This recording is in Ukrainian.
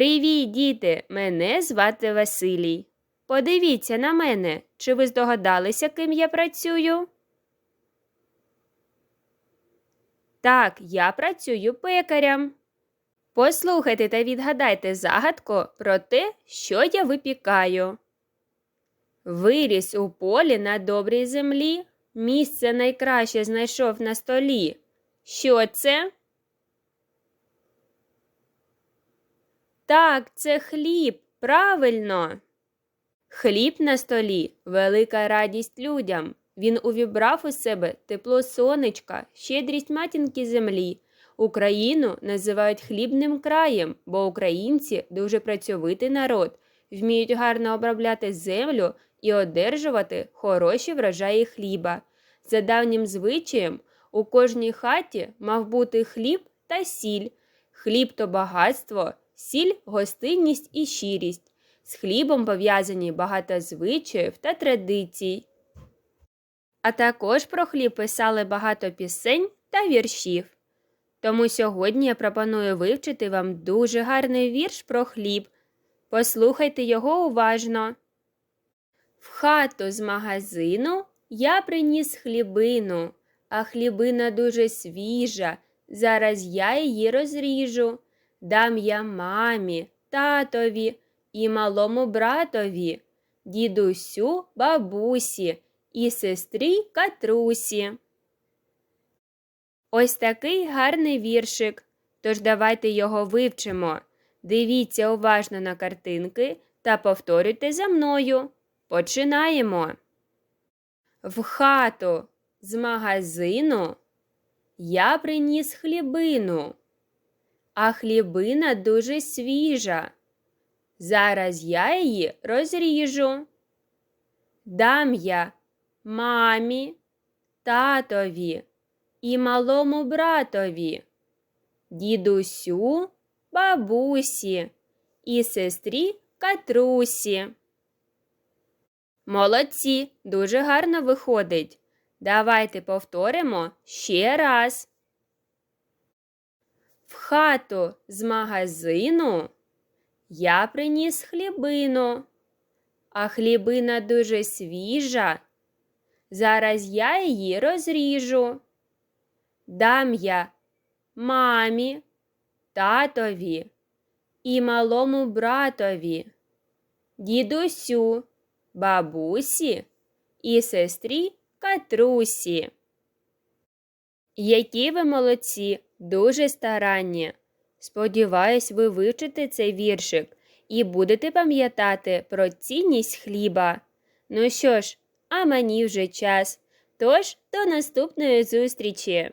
Привіт, діти! Мене звати Василій. Подивіться на мене, чи ви здогадалися, ким я працюю? Так, я працюю пекарем. Послухайте та відгадайте загадку про те, що я випікаю. Виріс у полі на добрій землі, місце найкраще знайшов на столі. Що це? Так, це хліб, правильно. Хліб на столі велика радість людям. Він увібрав у себе тепло сонечка, щедрість матінки землі. Україну називають хлібним краєм, бо українці дуже працьовитий народ, вміють гарно обробляти землю і одержувати хороші врожаї хліба. За давнім звичаєм, у кожній хаті мав бути хліб та сіль. Хліб то багатство, сіль гостинність і щирість. З хлібом пов'язані багато звичаїв та традицій. А також про хліб писали багато пісень та віршів. Тому сьогодні я пропоную вивчити вам дуже гарний вірш про хліб. Послухайте його уважно. В хату з магазину я приніс хлібину, а хлібина дуже свіжа. Зараз я її розріжу. Дам я мамі, татові і малому братові, дідусю, бабусі і сестрі Катрусі. Ось такий гарний віршик. Тож давайте його вивчимо. Дивіться уважно на картинки та повторюйте за мною. Починаємо. В хату з магазину я приніс хлібину, а хлібина дуже свіжа. Зараз я її розріжу. Дам я мамі, татові і малому братові, дідусю, бабусі і сестрі Катрусі. Молодці, дуже гарно виходить. Давайте повторимо ще раз. В хату з магазину я приніс хлібину, а хлібина дуже свіжа. Зараз я її розріжу. Дам я мамі, татові і малому братові, дідусю, бабусі і сестрі Катрусі. Які ви молодці, дуже старанні. Сподіваюсь, ви вивчите цей віршик і будете пам'ятати про цінність хліба. Ну що ж, а мені вже час. Тож до наступної зустрічі!